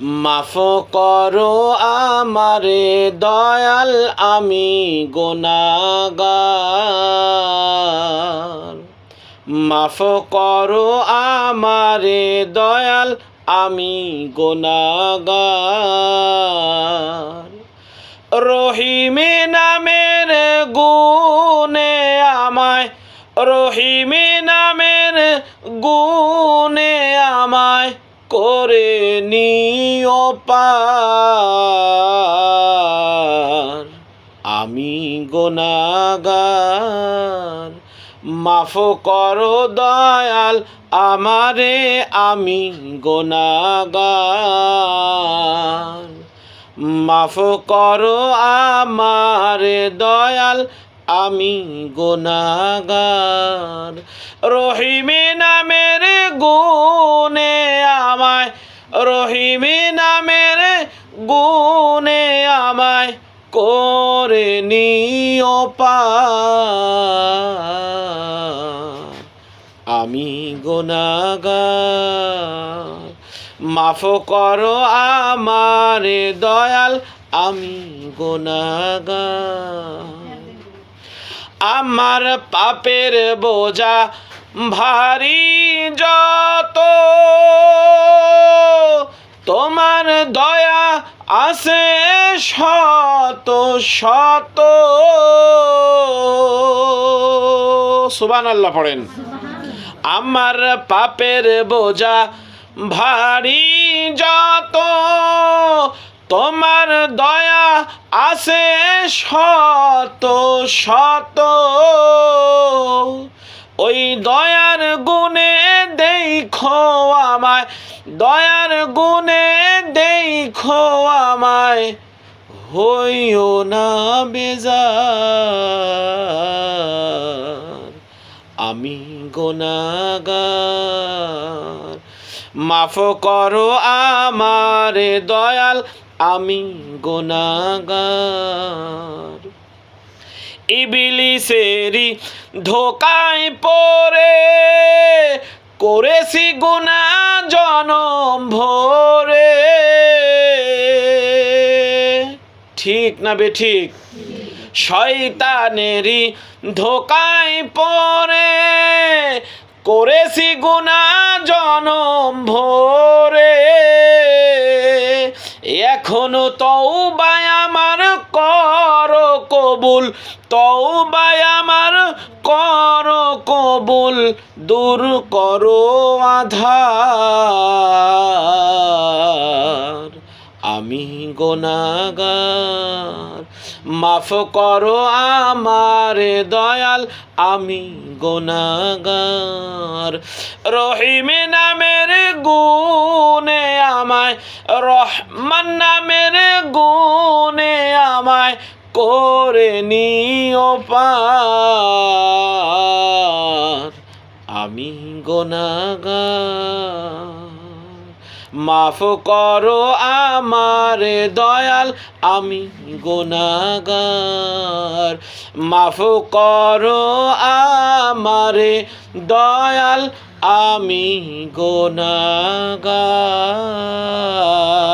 মাফ করো আমারে, দয়াল আমি গোনাগার মাফ করো আমারে, দয়াল আমি গোনাগার রহিমে নামের গুনে আমায়, রহিমে নামের গুনে আমায় করে নিও পার। আমি গোনাগার মাফ করো দয়াল, আমারে আমি গোনাগার মাফ করো আমারে দয়াল আমি গোনাগার। রহিমে নামের গুনে আমায়, রহিমে নামের গুনে আমায় করে নিও আমি গোনাগার। মাফ করো আমারে দয়াল, আমি গোনাগার। আমার পাপের বোঝা ভারী যত। তোমার দয়া আছে শত শত। সুবান আল্লাহ পড়েন। আমার পাপের বোঝা ভারী যত। তোমার দয়া আছে শত শত। ওই দয়ার গুণে দেখো আমায়, দয়ার গুণে দেখো আমায়। হইও না বেজার, আমি গোনাগার। মাফ করো আমারে দয়াল, আমি গোনাগার ইবিলিসেরি ধোকায় পরে করেছি গুণা জনম ভরে। ঠিক না বে ঠিক? শয়তানেরই ধোকায় পরে করেছি গুণা জনম এখনও তৌবায় আমার কর কবুল তৌবায় আমার কর কবুল। দূর করো আধার। আমি গোনাগার। মাফ করো আমারে দয়াল, আমি গোনাগার। রহিমে নামের গুনে আমায়, রহমান নামের গুনে আমায় করে নিও পার। আমি গোনাগার। মাফ করো আমার দয়াল আমি গোনাগার মাফ করো আমারে দয়াল আমি গোনাগার